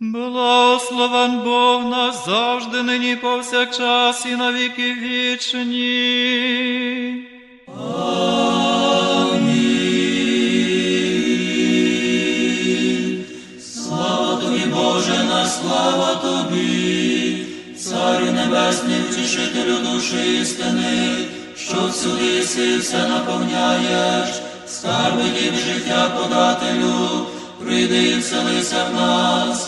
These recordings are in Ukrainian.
Благословен Бог нас завжди, нині повсякчас і на віки вічні. Слава тобі, Боже, слава тобі, Царю Небесний, втішителю душі істини, що всюди єси все наповняєш, скарби дів життя подателю, прийди і вселися в нас,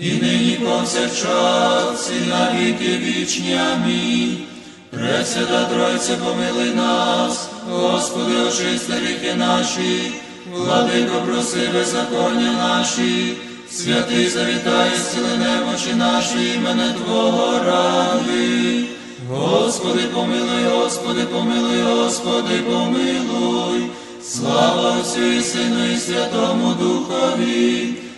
і нині повсякчас, і на віки вічні. Амінь. Пресвята Тройця, помилуй нас, Господи, очисти ріки наші, владико, проси беззаконня наші, святий завітай, зціли немочі наші, імене Твого ради. Господи, помилуй, Господи, помилуй, Господи, помилуй, слава Отцю і Сину і Святому Духові,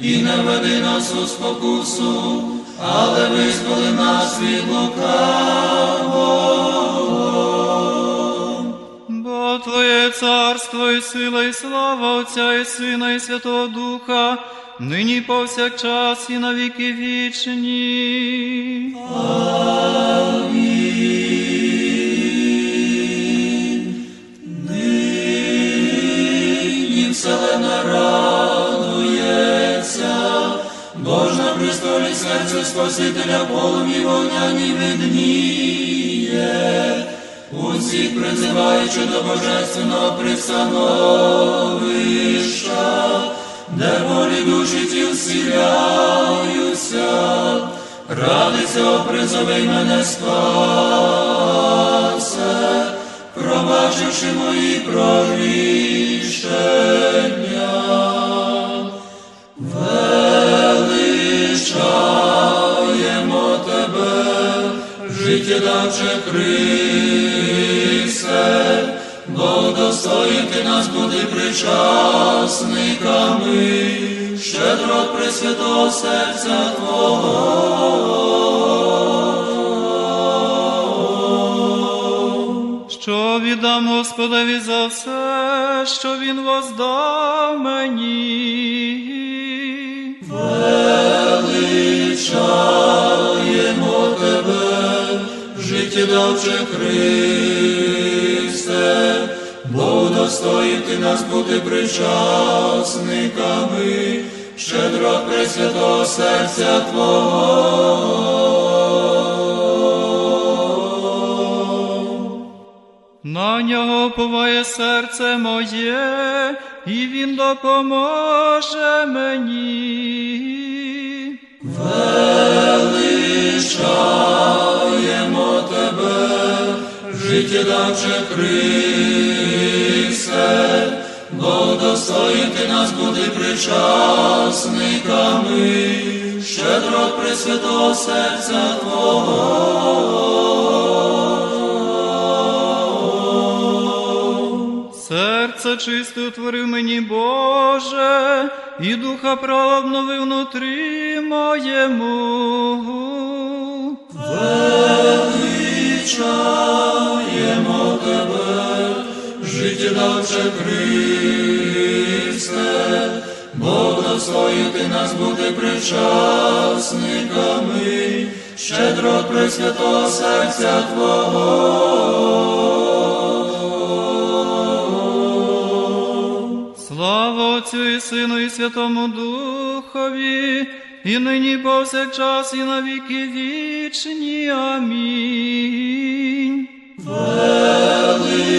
і не веди нас у спокусу, але визволи нас від. Бо Твоє царство і сила, і слава Отця і Сина, і Святого Духа, нині повсякчас і на віки вічні. Нині вселена радується, Престолі серце Спасителя полум'ї вогняні видніє, усіх призиваючи до божественного пристановища, де волі душі ті всіляються, ради цього призови мене спасе, пробачивши мої провіщення. Життєдавче Христе, бо достоїн ти нас бути причасниками, щедро пресвятого серця Твого. Що віддам Господові за все, що Він воздав мені. Тебе, життєдавче Христе, бо удостоїв ти нас бути причасниками, щедро пресвятого серця Твого. На нього поває серце моє, і він допоможе мені. Величаємо тебе, життєдавче Христе, бо достоїн ти нас бути причасниками, щедро пресвятого серця Твого. Серце чисте утворив мені, Боже, і духа права обновив внутрі моєму. Величаємо тебе, життєдавче Христе, Бог достоїв ти нас бути причасниками, щедро пресвятого серця Твого. Слава Отцю і Сину, і Святому Духові, і нині повсякчас, і на віки вічні. Амінь. Величаємо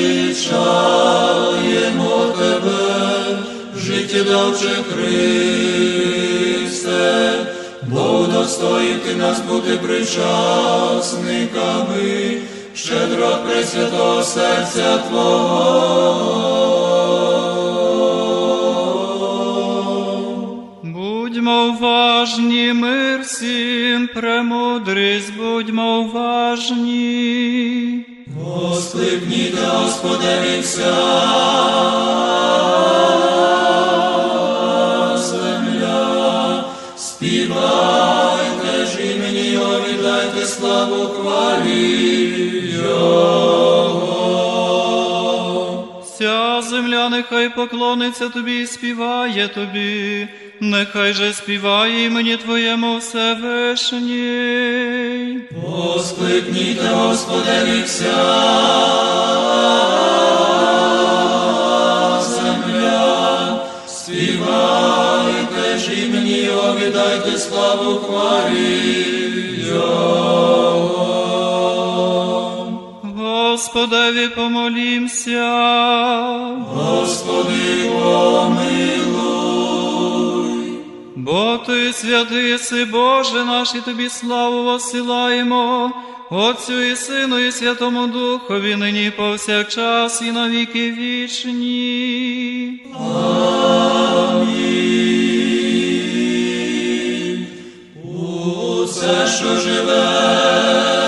тебе, життєдавче Христе, бо ти нас бути причасниками, щедро пресвятого серця Твого. Мир всім, премудрість, будьмо уважні. Воскликніте, Господеві вся земля, співайте ж імені Його, віддайте славу хвалі нехай поклониться тобі і співає тобі, нехай же співає імені Твоєму Всевишній. Воскликніте, Господеві вся земля, співайте ж імені віддайте славу хвалі Господеві помолімся. Господи, помилуй. Бо ти святий си, Боже наш, і тобі славу посилаємо, Отцю і Сину, і Святому Духові, нині повсякчас, і на віки вічні. Усе, що живе,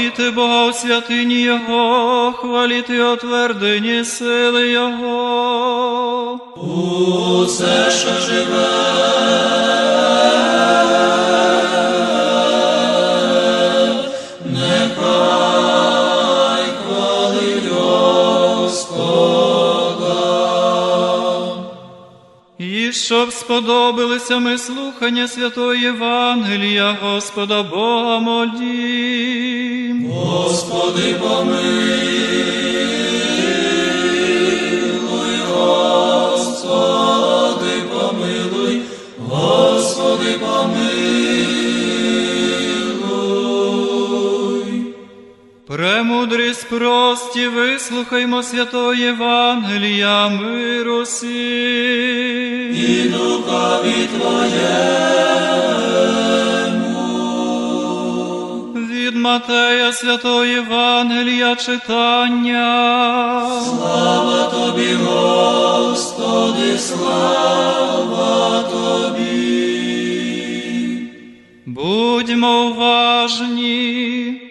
Хваліти Бога у святині Його, хваліти о твердині сили Його. Усе, що живе, щоб сподобалися ми слухання святого Євангелія, Господа Бога молім. Господи, помилуй, Господи, помилуй, Господи, помилуй. Премудрість прості, вислухаймо святого Євангелія, миру сім. І духові Твоєму. Матея святого Євангелія читання. Слава Тобі, Господи, слава Тобі. Будьмо уважні,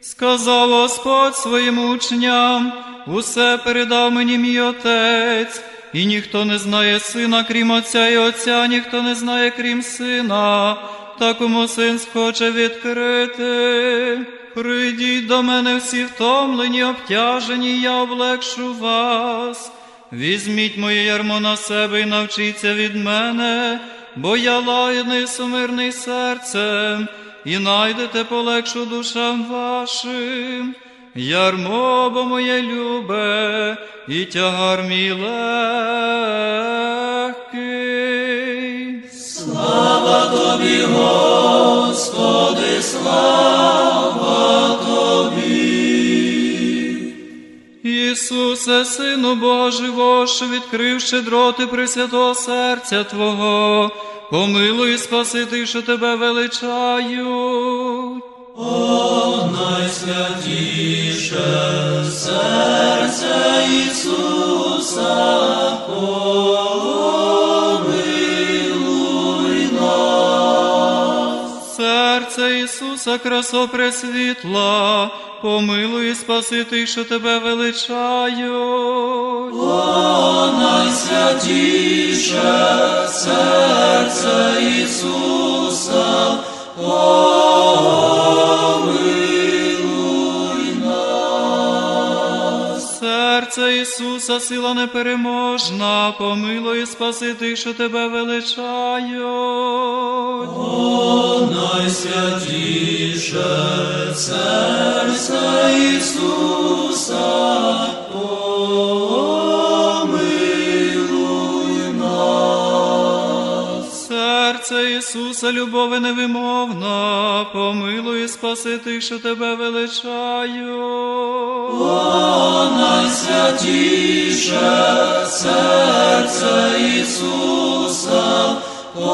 сказав Господь своїм учням, усе передав мені мій Отець, і ніхто не знає сина, крім Отця, і Отця ніхто не знає, крім сина, та кому син схоче відкрити. Прийдіть до мене всі втомлені, обтяжені, я облегшу вас. Візьміть моє ярмо на себе і навчіться від мене, бо я лагідний сумирний серцем, і найдете полегшу душам вашим. Ярмо, бо моє любе, і тягар мій легкий. Тобі, Господи, слава Тобі. Ісусе, Сину Бога живого, що відкрив щедроти Пресвятого серця Твого, помилуй і спаси тих, що Тебе величають. О, найсвятіше серце Ісуса, Ісуса, красо пресвітла, помилуй і спаси тих, що Тебе величають. О, найсвятіше серце Ісуса, помилуй Серце Ісуса, сила непереможна, помилуй і спаси тих, що Тебе величають. О, найсвятіше серце Ісуса, Ісуса, любове невимовна, помилуй і спаси тих, що тебе величаю. О, найсвятіше серце Ісуса, помилуй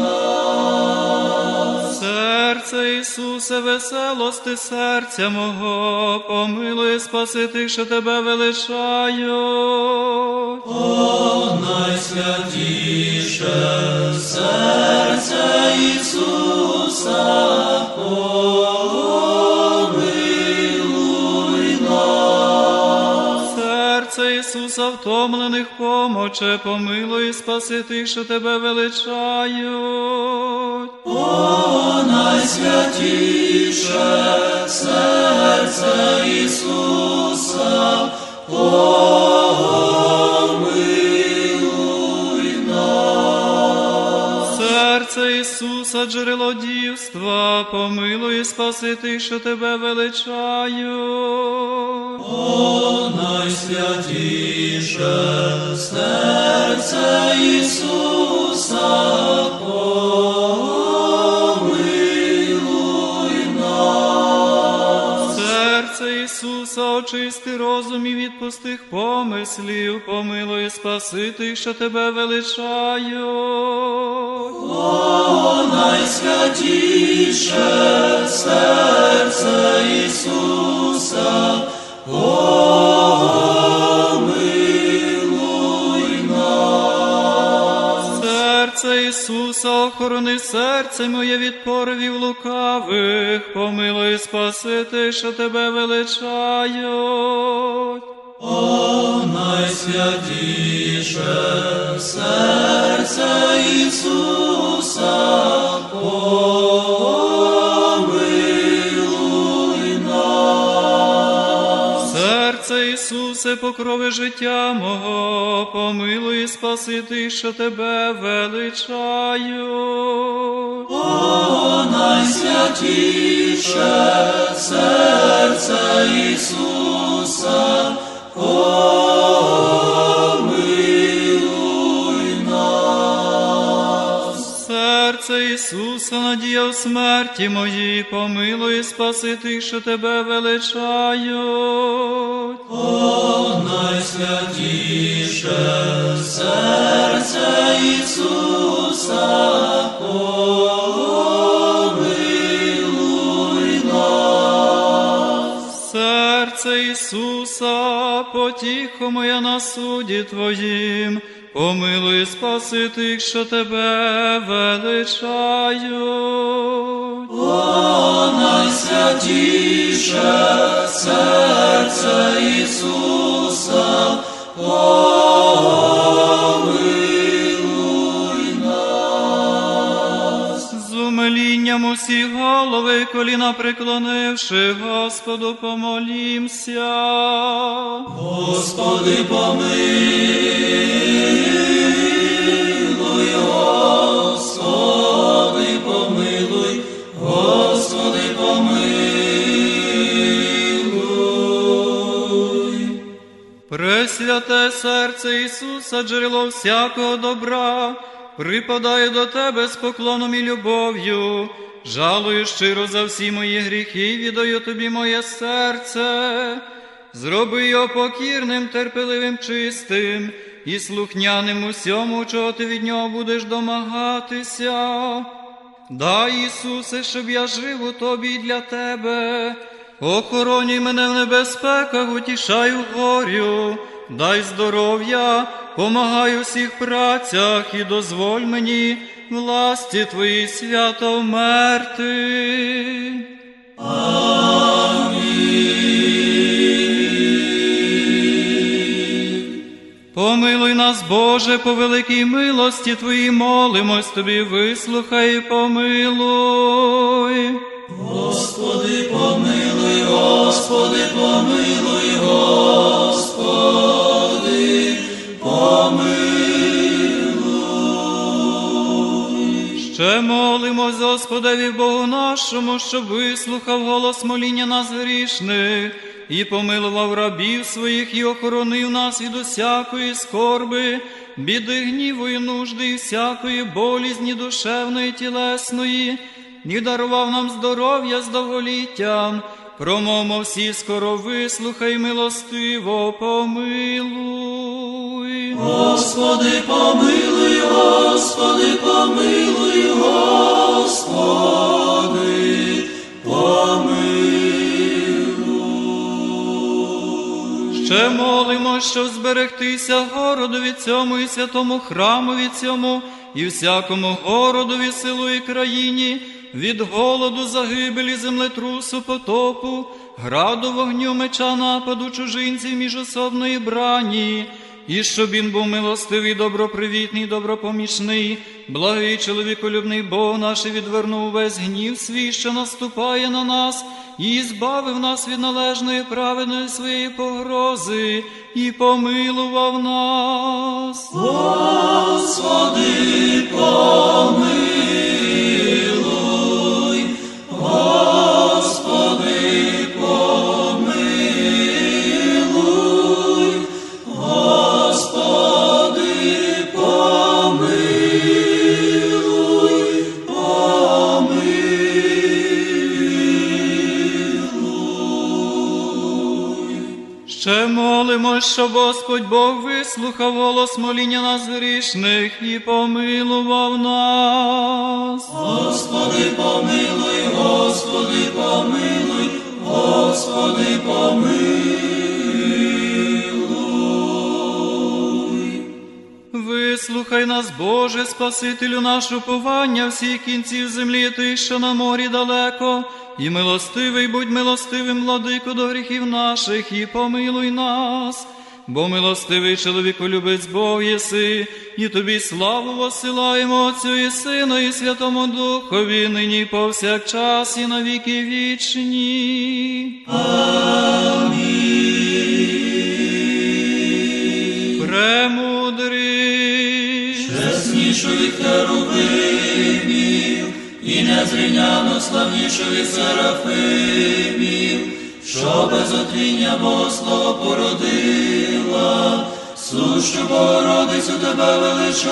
нас. Серце Ісусе, веселости серця мого, помилуй і спаси тих, що тебе величають. Ісуса, втомлених помоче, помилуй і спаси тих, що тебе величають. О, найсвятіше серце Ісуса, помилуй нас. Серце Ісуса, джерело дівства, помилуй і спаси тих, що тебе величають. О, найсвятіше серце Ісуса, Ісуса, очисти розум і відпусти тих помислів, помилуй спаси тих, що тебе величають. О, найсвятіше серце Ісуса, Ісуса, охорони серце моє від порвів лукавих, помилуй спасити, що тебе величають. О, найсвятіше серце Ісуса, помилуй Ісусе, покрови життя мого, помилуй і спаси тих, що тебе величаю. О, найсвятіше серце Ісуса, помилуй Серце Ісуса, надія в смерті моїй, помилуй спаси тих, що тебе величають. О, найсвятіше серце Ісуса, помилуй Серце Ісуса, потіхо моя на суді Твоїм, помилуй спаси тих, що тебе величають. О, найсвятіше серце Ісуса, помилуй умилінням усі голови, коліна преклонивши, Господу помолімся. Господи, помилуй, Господи, помилуй, Господи, помилуй. Пресвяте серце Ісуса, джерело всякого добра, припадає до Тебе з поклоном і любов'ю, жалую щиро за всі мої гріхи, віддаю Тобі моє серце, зроби його покірним, терпеливим, чистим і слухняним усьому, чого ти від нього будеш домагатися. Дай, Ісусе, щоб я жив у тобі для тебе. Охоронюй мене в небезпеках, утішай у горю, дай здоров'я, помагай у всіх працях і дозволь мені власті Твої свято вмерти. Помилуй нас, Боже, по великій милості Твоїй молимось Тобі, вислухай і помилуй. Господи, помилуй, Господи, помилуй, Господеві Богу нашому, щоб вислухав голос моління нас грішних, і помилував рабів своїх, і охоронив нас від усякої скорби, біди гніву і нужди, і всякої болізні душевної, тілесної, і дарував нам здоров'я з довголіттям. Промовмо всі скоро вислухай, милостиво помилуй. Господи, помилуй, Господи, помилуй, Господи, помилуй. Ще молимо, щоб зберегтися городові цьому і святому храмові цьому, і всякому городові, селу і країні, від голоду, загибелі, землетрусу, потопу, граду, вогню, меча, нападу чужинців міжособної брані. І щоб він був милостивий, добропривітний, добропомічний, благий чоловіколюбний Бог наш і відвернув весь гнів свій, що наступає на нас, і збавив нас від належної праведної своєї погрози, і помилував нас. Господи, помилуй, Ще молимо, щоб Господь Бог вислухав голос моління нас грішних і помилував нас. Господи, помилуй, Господи, помилуй, Господи, помилуй. Вислухай нас, Боже, Спасителю наш уповання всіх кінців землі, ти, що на морі далеко, і милостивий будь милостивим, владику до гріхів наших, і помилуй нас. Бо милостивий чоловіку любець Бог єси, і тобі славу посилаємо Отцю і Сину, і Святому Духові, нині повсякчас, і на віки вічні. Премудрий. Чеснішу від херувимів, і незрівняно славнішу від серафимів, що без отління Богослова породила, сущу Богородицю тебе величаємо.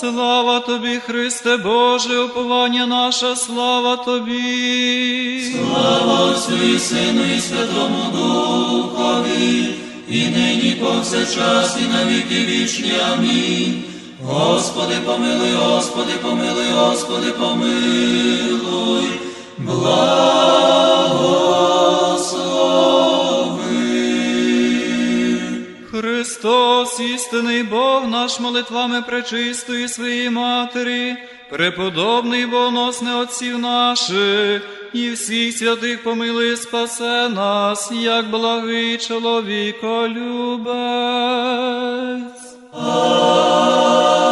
Слава тобі, Христе Боже, уповання наша, слава тобі. Слава Отцю і Сину і Святому Духові, і нині повсякчас, і на віки вічні. Амінь. Господи, помилуй, Господи, помилуй, Господи, помилуй, благослови. Христос, істинний Бог наш молитвами пречистої своєї Матері, преподобний боносне отців наших, і всіх святих помилуй, і спасе нас, як благий Oh.